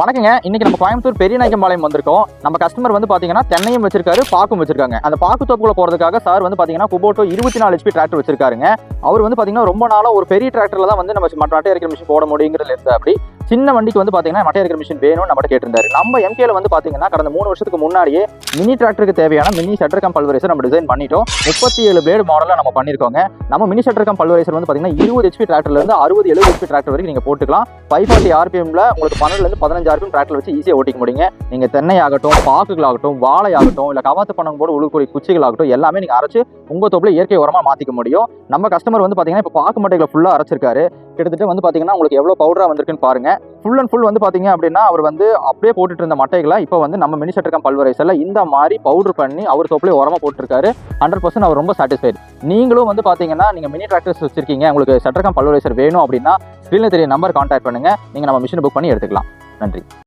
வணக்கங்க. இன்னைக்கு நம்ம கோயம்புத்தூர் பெரிய நாயக்கம்பாளையம் வந்திருக்கோம். நம்ம கஸ்டமர் வந்து பாத்தீங்கன்னா தென்னையும் வச்சிருக்காரு பாக்கும் வச்சிருக்காங்க. அந்த பாக்கு தோப்புக்குள்ள போறதுக்காக சார் வந்து பாத்தீங்கன்னா குபோட்டோ இருபத்தி நாலு ஹெச்பி டிராக்டர் வச்சிருக்காருங்க. அவர் வந்து பாத்தீங்கன்னா ரொம்ப நாளா ஒரு பெரிய டிராக்டர்ல தான் வந்து நம்ம மற்ற மட்டை மிஷின் போட முடியுங்கிறது இருந்தா அப்படி சின்ன வண்டிக்கு வந்து பார்த்தீங்கன்னா மட்டை இருக்கிற மிஷின் வேணும்னு நம்ம கேட்டிருந்தாரு. நம்ம எம்கேல வந்து பார்த்தீங்கன்னா கடந்த மூணு வருஷத்துக்கு முன்னாடியே மினி டிராக்டருக்கு தேவையான மினி ஷட்டர் கம் பல்வரைசர் நம்ம டிசைன் பண்ணிட்டோம். முப்பத்தி ஏழு பிளேடு மாடலில் நம்ம பண்ணியிருக்கோங்க நம்ம மினி ஷட்டர் கம் பல்வரைசர் வந்து பார்த்தீங்கன்னா இருபது ஹெச்பி டிராக்டர்ல இருந்து அறுபது எழுபது ஹெச்பி டிராக்டர் வரைக்கும் நீங்க போட்டுக்கலாம். ஃபைவ் ஃபார்ட்டி ஆர்பிஎம்ல உங்களுக்கு பன்னெண்டுல இருந்து பதினஞ்சு ஆர்பிஎம் டிராக்டர் வச்சு ஈஸியாக ஓட்டிக்க முடியுங்க. நீங்க தென்னை ஆகட்டும் பாக்குகள் ஆகட்டும் வாழை ஆகட்டும் இல்ல கவாத்து பண்ணம் போட உழுக்கூடிய குச்சிகள் ஆகட்டும் எல்லாமே நீங்க அரைச்சு உங்க தோப்புல இயற்கை உரமா மாத்திக்க முடியும். நம்ம கஸ்டமர் வந்து பாத்தீங்கன்னா இப்போ பாக்கு மட்டைகளை ஃபுல்லா அரைச்சிருக்காரு. கிட்டத்தட்ட வந்து பார்த்தீங்கன்னா உங்களுக்கு எவ்வளோ பவுடராக வந்திருக்குன்னு பாருங்கள் ஃபுல் அண்ட் ஃபுல் வந்து பார்த்தீங்க அப்படின்னா அவர் வந்து அப்படியே போட்டுட்டு இருந்த மட்டைகளை இப்போ வந்து நம்ம மினி சட்டக்கம் இந்த மாதிரி பவுடர் பண்ணி அவர் தோப்புல உரமாக போட்டிருக்காரு. ஹண்ட்ரட் பர்சன்ட் அவர் ரொம்ப சாட்டிஸ்ஃபைட் நீங்களும் வந்து பார்த்தீங்கன்னா நீங்கள் மினி டிராக்டர்ஸ் வச்சிருக்கீங்க உங்களுக்கு சட்டக்கம் பல்வரைசர் வேணும் அப்படின்னா ஸ்க்ரீனில் தெரிய நம்பர் கான்டாக்ட் பண்ணுங்கள் நீங்கள் நம்ம மிஷினை புக் பண்ணி எடுத்துக்கலாம். நன்றி.